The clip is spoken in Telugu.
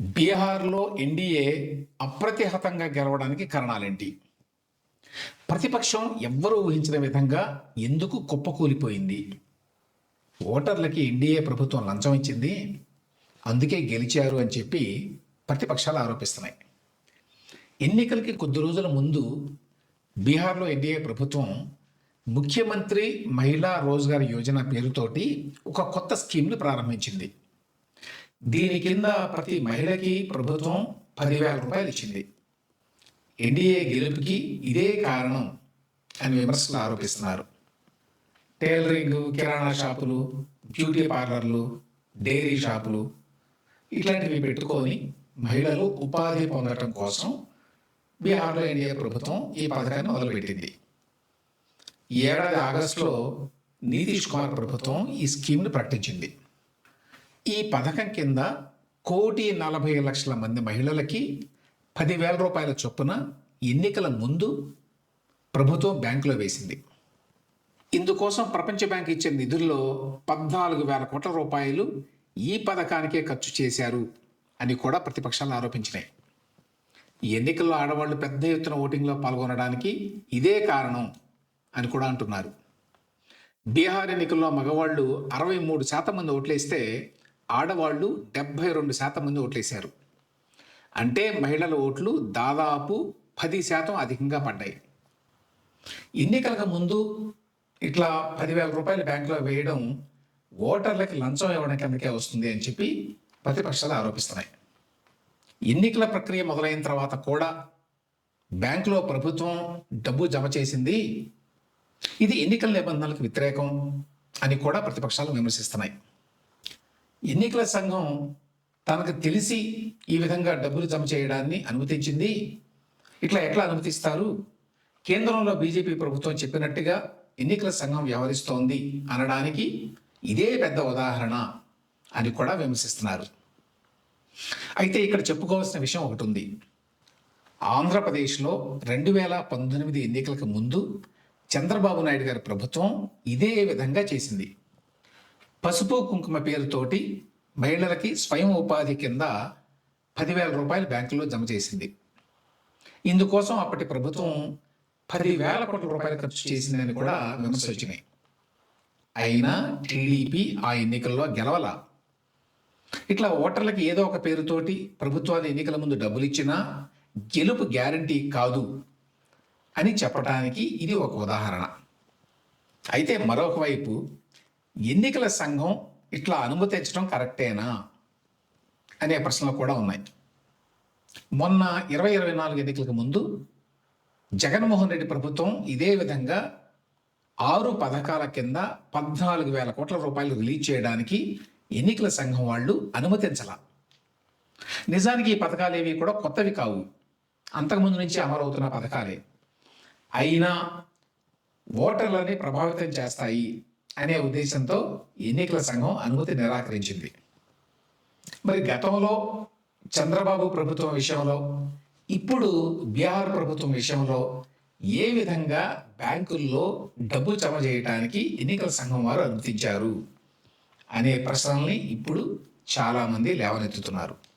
బీహార్లో ఎన్డీఏ అప్రతిహతంగా గెలవడానికి కారణాలేంటి? ప్రతిపక్షం ఎవ్వరూ ఊహించిన విధంగా ఎందుకు కుప్పకూలిపోయింది? ఓటర్లకి ఎన్డీఏ ప్రభుత్వం లంచం ఇచ్చింది. అందుకే గెలిచారు అని చెప్పి ప్రతిపక్షాలు ఆరోపిస్తున్నాయి. ఎన్నికలకి కొద్ది రోజుల ముందు బీహార్లో ఎన్డీఏ ప్రభుత్వం ముఖ్యమంత్రి మహిళా రోజ్గార్ యోజన పేరుతోటి ఒక కొత్త స్కీమ్ని ప్రారంభించింది. దీని కింద ప్రతి మహిళకి ప్రభుత్వం పదివేల రూపాయలు ఇచ్చింది. ఎన్డీఏ గెలుపుకి ఇదే కారణం అని విమర్శలు ఆరోపిస్తున్నారు. టైలరింగ్ కిరాణా షాపులు బ్యూటీ పార్లర్లు డైరీ షాపులు ఇట్లాంటివి పెట్టుకొని మహిళలు ఉపాధి పొందటం కోసం బీహార్లో ఎన్డీఏ ప్రభుత్వం ఈ పథకాన్ని మొదలుపెట్టింది. ఏడాది ఆగస్టులో నితీష్ కుమార్ ప్రభుత్వం ఈ స్కీమ్ను ప్రకటించింది. ఈ పథకం కింద కోటి నలభై లక్షల మంది మహిళలకి పదివేల రూపాయల చొప్పున ఎన్నికల ముందు ప్రభుత్వం బ్యాంకులో వేసింది. ఇందుకోసం ప్రపంచ బ్యాంక్ ఇచ్చే నిధుల్లో పద్నాలుగు వేల కోట్ల రూపాయలు ఈ పథకానికే ఖర్చు చేశారు అని కూడా ప్రతిపక్షాలు ఆరోపించినాయి. ఎన్నికల్లో ఆడవాళ్ళు పెద్ద ఎత్తున ఓటింగ్లో పాల్గొనడానికి ఇదే కారణం అని కూడా అంటున్నారు. బీహార్ ఎన్నికల్లో మగవాళ్ళు అరవై మూడు శాతం మంది ఓట్లేస్తే ఆడవాళ్ళు డెబ్బై రెండు శాతం మంది ఓట్లేశారు. అంటే మహిళల ఓట్లు దాదాపు పది శాతం అధికంగా పడ్డాయి. ఎన్నికలకు ముందు ఇట్లా పదివేల రూపాయలు బ్యాంకులో వేయడం ఓటర్లకి లంచం ఇవ్వడం కిందకే వస్తుంది అని చెప్పి ప్రతిపక్షాలు ఆరోపిస్తున్నాయి. ఎన్నికల ప్రక్రియ మొదలైన తర్వాత కూడా బ్యాంకులో ప్రభుత్వం డబ్బు జమ చేసింది. ఇది ఎన్నికల నిబంధనలకు వ్యతిరేకం అని కూడా ప్రతిపక్షాలు విమర్శిస్తున్నాయి. ఎన్నికల సంఘం తనకు తెలిసి ఈ విధంగా డబ్బులు జమ చేయడాన్ని అనుమతించింది. ఇట్లా ఎట్లా అనుమతిస్తారు? కేంద్రంలో బీజేపీ ప్రభుత్వం చెప్పినట్టుగా ఎన్నికల సంఘం వ్యవహరిస్తోంది అనడానికి ఇదే పెద్ద ఉదాహరణ అని కూడా విమర్శిస్తున్నారు. అయితే ఇక్కడ చెప్పుకోవాల్సిన విషయం ఒకటి ఉంది. ఆంధ్రప్రదేశ్లో రెండు వేల పంతొమ్మిది ఎన్నికలకు ముందు చంద్రబాబు నాయుడు గారి ప్రభుత్వం ఇదే విధంగా చేసింది. పసుపు కుంకుమ పేరుతోటి మహిళలకి స్వయం ఉపాధి కింద పదివేల రూపాయలు బ్యాంకులో జమ చేసింది. ఇందుకోసం అప్పటి ప్రభుత్వం పదివేల కోట్ల రూపాయలు ఖర్చు చేసిందని కూడా విమర్శలు వచ్చినాయి. అయినా టీడీపీ ఆ ఎన్నికల్లో గెలవల. ఇట్లా ఓటర్లకి ఏదో ఒక పేరుతోటి ప్రభుత్వాలు ఎన్నికల ముందు డబ్బులు ఇచ్చినా గెలుపు గ్యారంటీ కాదు అని చెప్పడానికి ఇది ఒక ఉదాహరణ. అయితే మరొక వైపు ఎన్నికల సంఘం ఇట్లా అనుమతించడం కరెక్టేనా అనే ప్రశ్నలు కూడా ఉన్నాయి. మొన్న ఇరవై ఇరవై నాలుగు ఎన్నికలకు ముందు జగన్మోహన్ రెడ్డి ప్రభుత్వం ఇదే విధంగా ఆరు పథకాల కింద పద్నాలుగు వేల కోట్ల రూపాయలు రిలీజ్ చేయడానికి ఎన్నికల సంఘం వాళ్ళు అనుమతించాల. నిజానికి ఈ పథకాలు ఏవి కూడా కొత్తవి కావు. అంతకుముందు నుంచి అమలవుతున్న పథకాలే. అయినా ఓటర్లని ప్రభావితం చేస్తాయి. అనే ఉద్దేశంతో ఎన్నికల సంఘం అనుమతి నిరాకరించింది. మరి గతంలో చంద్రబాబు ప్రభుత్వం విషయంలో ఇప్పుడు బీహార్ ప్రభుత్వం విషయంలో ఏ విధంగా బ్యాంకుల్లో డబ్బు జమ చేయడానికి ఎన్నికల సంఘం వారు అనుమతించారు? అనే ప్రశ్నల్ని ఇప్పుడు చాలామంది లేవనెత్తుతున్నారు.